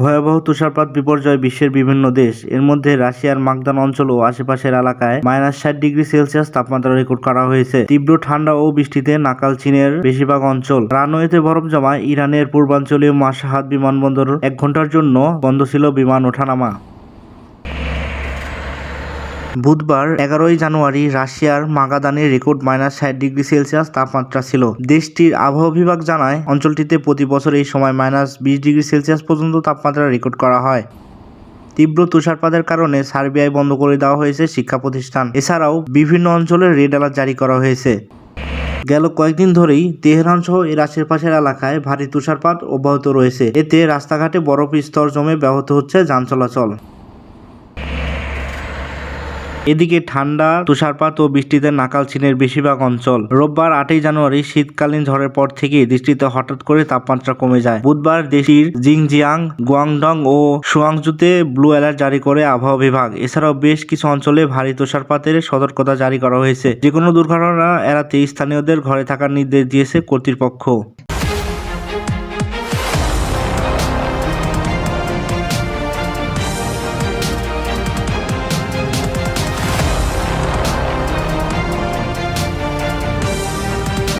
ভয়াবহ তুষারপাত বিপর্যয় বিশ্বের বিভিন্ন দেশ। এর মধ্যে রাশিয়ার মাগদান অঞ্চল ও আশেপাশের এলাকায় মাইনাস ষাট ডিগ্রি সেলসিয়াস তাপমাত্রা রেকর্ড করা হয়েছে। তীব্র ঠান্ডা ও বৃষ্টিতে নাকাল চীনের বেশিরভাগ অঞ্চল। রানওয়েতে বরফ জমায় ইরানের পূর্বাঞ্চলীয় মাসাহাদ বিমানবন্দর এক ঘণ্টার জন্য বন্ধ ছিল বিমান ওঠানামা। বুধবার এগারোই জানুয়ারি রাশিয়ার মাগাদানে রেকর্ড মাইনাস ষাট ডিগ্রি সেলসিয়াস তাপমাত্রা ছিল। দেশটির আবহাওয়া বিভাগ জানায়, অঞ্চলটিতে প্রতি বছর এই সময় মাইনাস বিশ ডিগ্রি সেলসিয়াস পর্যন্ত তাপমাত্রা রেকর্ড করা হয়। তীব্র তুষারপাতের কারণে সার্বিয়ায় বন্ধ করে দেওয়া হয়েছে শিক্ষা প্রতিষ্ঠান। এছাড়াও বিভিন্ন অঞ্চলে রেড অ্যালার্ট জারি করা হয়েছে। গেল কয়েকদিন ধরেই তেহরান সহ এর আশেপাশের এলাকায় ভারী তুষারপাত অব্যাহত রয়েছে। এতে রাস্তাঘাটে বরফ স্তর জমে ব্যাহত হচ্ছে যান চলাচল। এদিকে ঠান্ডা, তুষারপাত ও বৃষ্টিতে নাকাল চীনের বেশিরভাগ অঞ্চল। রোববার আটই জানুয়ারি শীতকালীন ঝড়ের পর থেকে দেশটিতে হঠাৎ করে তাপমাত্রা কমে যায়। বুধবার দেশটির জিংজিয়াং, গুয়াংডং ও সুয়াংজুতে ব্লু অ্যালার্ট জারি করে আবহাওয়া বিভাগ। এছাড়াও বেশ কিছু অঞ্চলে ভারী তুষারপাতের সতর্কতা জারি করা হয়েছে। যে কোনো দুর্ঘটনা এড়াতে স্থানীয়দের ঘরে থাকার নির্দেশ দিয়েছে কর্তৃপক্ষ।